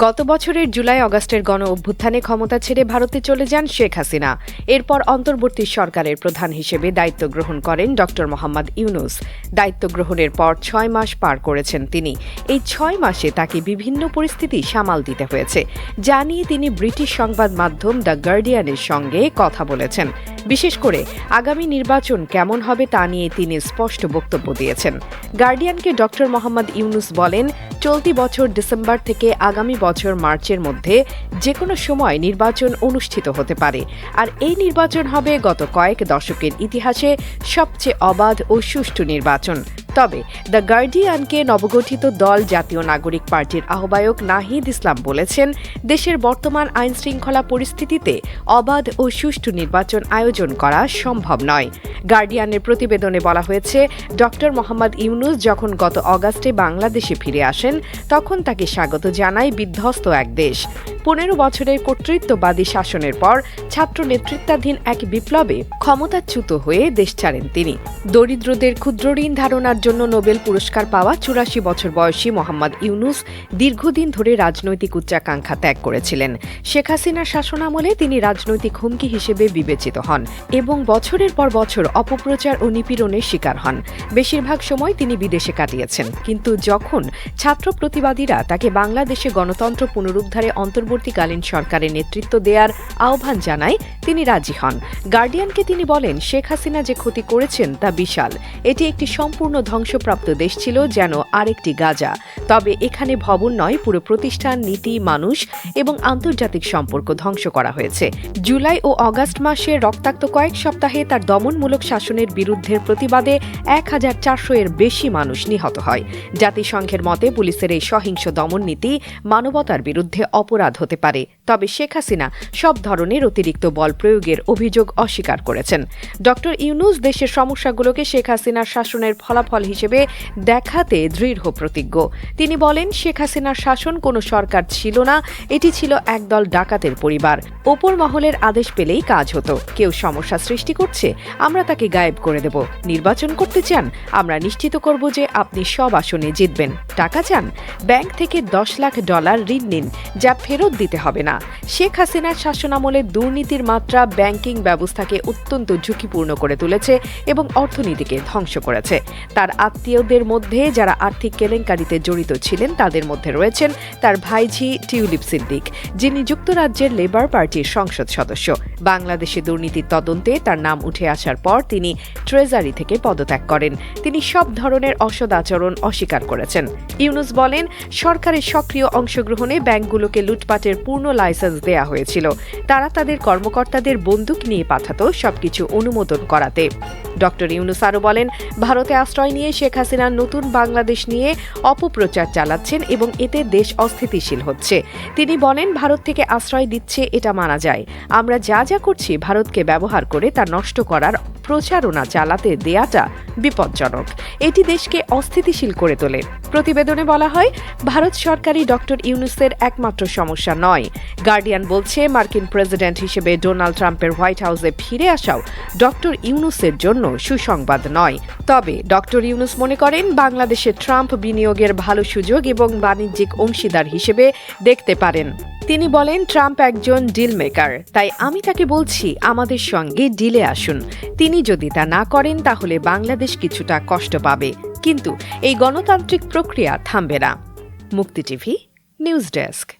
গত বছরের জুলাই অগাস্টের গণ অভ্যুত্থানে ক্ষমতা ছেড়ে ভারতে চলে যান শেখ হাসিনা। এরপর অন্তর্বর্তী সরকারের প্রধান হিসেবে দায়িত্ব গ্রহণ করেন ড মোহাম্মদ ইউনুস। দায়িত্ব গ্রহণের পর ছয় মাস পার করেছেন তিনি। এই ছয় মাসে তাকে বিভিন্ন পরিস্থিতি সামাল দিতে হয়েছে। যা নিয়ে তিনি ব্রিটিশ সংবাদ মাধ্যম দ্য গার্ডিয়ানের সঙ্গে কথা বলেছেন। বিশেষ করে আগামী নির্বাচন কেমন হবে তা নিয়ে তিনি স্পষ্ট বক্তব্য দিয়েছেন। গার্ডিয়ানকে ড মোহাম্মদ ইউনুস বলেন, চলতি বছর ডিসেম্বর থেকে আগামী বছর মার্চের মধ্যে যে কোনো সময় নির্বাচন অনুষ্ঠিত হতে পারে। আর এই নির্বাচন হবে গত কয়েক দশকের ইতিহাসে সবচেয়ে অবাধ ও সুষ্ঠু নির্বাচন। তবে দ্য গার্ডিয়ানকে নবগঠিত দল জাতীয় নাগরিক পার্টির আহ্বায়ক নাহিদ ইসলাম বলেছেন, দেশের বর্তমান আইন শৃঙ্খলা পরিস্থিতিতে অবাধ ও সুষ্ঠু নির্বাচন আয়োজন করা সম্ভব নয়। গার্ডিয়ানের প্রতিবেদনে বলা হয়েছে, ডক্টর মোহাম্মদ ইউনুস যখন গত অগাস্টে বাংলাদেশে ফিরে আসেন, তখন তাকে স্বাগত জানায় বিধ্বস্ত এক দেশ। পনেরো বছরের কর্তৃত্ববাদী শাসনের পর ছাত্র নেতৃত্বাধীন এক বিপ্লবে ক্ষমতাচ্যুত হয়ে দেশ ছাড়েন তিনি। দরিদ্রদের ক্ষুদ্র ঋণ ধারণার জন্য নোবেল পুরস্কার পাওয়া চুরাশি বছর বয়সী মোহাম্মদ ইউনুস দীর্ঘদিন ধরে রাজনৈতিক উচ্চাকাঙ্ক্ষা ত্যাগ করেছিলেন। শেখ হাসিনার শাসনামলে তিনি রাজনৈতিক হুমকি হিসেবে বিবেচিত হন এবং বছরের পর বছর অপপ্রচার ও নিপীড়নের শিকার হন। বেশিরভাগ সময় তিনি বিদেশে কাটিয়েছেন। কিন্তু যখন ছাত্র প্রতিবাদীরা তাকে বাংলাদেশে গণতন্ত্র পুনরুদ্ধারে অন্তর্বর্তীকালীন সরকারের নেতৃত্ব দেওয়ার আহ্বান জানায়, তিনি রাজি হন। গার্ডিয়ানকে তিনি বলেন, শেখ হাসিনা যে ক্ষতি করেছেন তা বিশাল। এটি একটি সম্পূর্ণ ধ্বংসপ্রাপ্ত দেশ ছিল, যেন আরেকটি গাজা। তবে এখানে ভবন নয়, পুরো প্রতিষ্ঠান, নীতি, মানুষ এবং আন্তর্জাতিক সম্পর্ক ধ্বংস করা হয়েছে। জুলাই ও অগাস্ট মাসে রক্তাক্ত কয়েক সপ্তাহে তার দমনমূলক শাসনের বিরুদ্ধের প্রতিবাদে এক হাজার চারশো এর বেশি মানুষ নিহত হয়। জাতিসংঘের মতে পুলিশের এই সহিংস দমন নীতি মানবতার বিরুদ্ধে অপরাধ হতে পারে। তবে শেখ হাসিনা সব ধরনের অতিরিক্ত বল প্রয়োগের অভিযোগ অস্বীকার করেছেন। ড ইউনুস দেশের সমস্যাগুলোকে শেখ হাসিনার শাসনের ফলাফল হিসেবে দেখাতে দৃঢ় প্রতিজ্ঞ। তিনি বলেন, শেখ হাসিনার শাসন কোনো সরকার ছিল না, এটি ছিল একদল ডাকাতের পরিবার। ওপর মহলের আদেশ পেলেই কাজ হতো। কেউ সমস্যা সৃষ্টি করছে, আমরা তাকে গায়েব করে দেব। নির্বাচন করতে চান, আমরা নিশ্চিত করব যে আপনি সব আসনে জিতবেন। টাকা চান? ব্যাংক থেকে দশ লাখ ডলার ঋণ নিন, যা ফেরত দিতে হবে না। শেখ হাসিনার শাসনামলে দুর্নীতির মাত্রা ব্যাংকিং ব্যবস্থাকে অত্যন্ত ঝুঁকিপূর্ণ করে তুলেছে এবং অর্থনীতিকে ধ্বংস করেছে। তার আত্মীয়দের মধ্যে যারা আর্থিক কেলেঙ্কারিতে জড়িত ছিলেন, তাদের মধ্যে রয়েছেন তার ভাইঝি টিউলিপ সিদ্দিক, যিনি যুক্তরাজ্যের লেবার পার্টির সংসদ সদস্য। বাংলাদেশে দুর্নীতির তদন্তে তার নাম উঠে আসার পর তিনি ট্রেজারি থেকে পদত্যাগ করেন। তিনি সব ধরনের অসদ আচরণ অস্বীকার করেছেন। ইউনুস বলেন, সরকারের সক্রিয় অংশগ্রহণে ব্যাংকগুলোকে লুটপাটের পূর্ণ লাইসেন্স দেয়া হয়েছিল। তারা তাদের কর্মকর্তাদের বন্দুক নিয়ে পাঠাতো সবকিছু অনুমোদন করাতে। ডক্টর ইউনুস আরও বলেন, ভারতে আশ্রয় নিয়ে শেখ হাসিনা নতুন বাংলাদেশ নিয়ে অপপ্রচার চালাচ্ছেন এবং এতে দেশ অস্থিতিশীল হচ্ছে। তিনি বলেন, ভারত থেকে আশ্রয় দিচ্ছে, এটা মানা যায়। আমরা যা যা করছি, ভারতকে ব্যবহার করে তা নষ্ট করার প্রচারণা চালাতে দেয়াটা বিপজ্জনক। এটি দেশকে অস্থিতিশীল করে তোলে। প্রতিবেদনে বলা হয়, ভারত সরকারই ডক্টর ইউনুসের একমাত্র সমস্যা নয়। গার্ডিয়ান বলছে, মার্কিন প্রেসিডেন্ট হিসেবে ডোনাল্ড ট্রাম্পের হোয়াইট হাউসে ফিরে আসাও ডক্টর ইউনুসের জন্য সুসংবাদ নয়। তবে ডক্টর ইউনুস মনে করেন, বাংলাদেশে ট্রাম্প বিনিয়োগের ভালো সুযোগ এবং বাণিজ্যিক অংশীদার হিসেবে দেখতে পারেন। তিনি বলেন, ট্রাম্প একজন ডিল মেকার তাই আমি তাকে বলছি, আমাদের সঙ্গে ডিলে আসুন। তিনি যদি তা না করেন, তাহলে বাংলাদেশ কিছুটা কষ্ট পাবে। কিন্তু এই গণতান্ত্রিক প্রক্রিয়া থামবে না। মুক্তি টিভি, নিউজ ডেস্ক।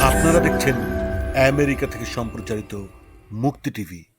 আপনারা দেখছেন আমেরিকা থেকে সম্প্রচারিত মুক্তি টিভি।